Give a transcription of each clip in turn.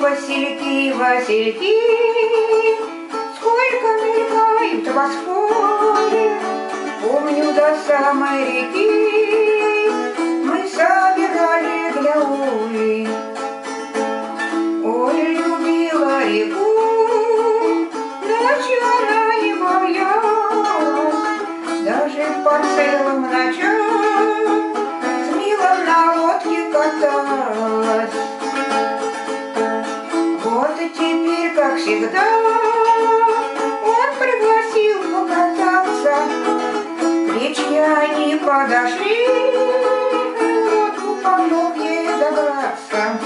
Васильки, Васильки, сколько мелькают в восходе, помню до самой реки, мы собирали для Оли. Оля любила реку, ночью она не боялась, даже по целым ночам всегда, он пригласил покататься. К речке они подошли, в лодку помог ей забраться.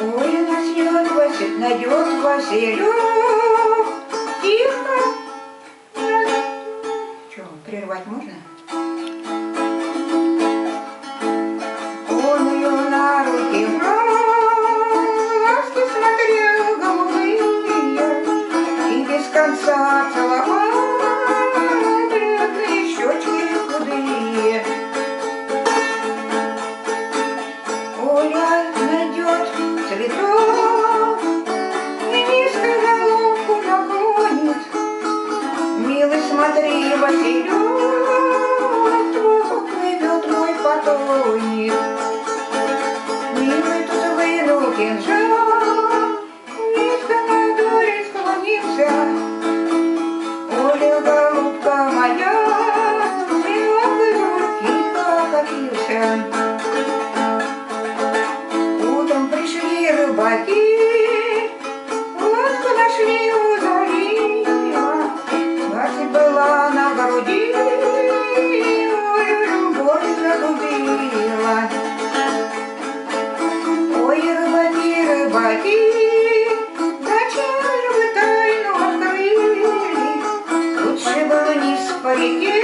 Ой, наснет Василь, найдет Василек, тихо. Что, прервать можно? Смотри, Василек, твой плывет мой потонет. Милый тут вынул кинжал, рыбаки, лодку нашли у залива. Вася была на груди, Олю любовь загубила. Ой, рыбаки, рыбаки, зачем же вы тайну открыли? Лучше бы вниз по реке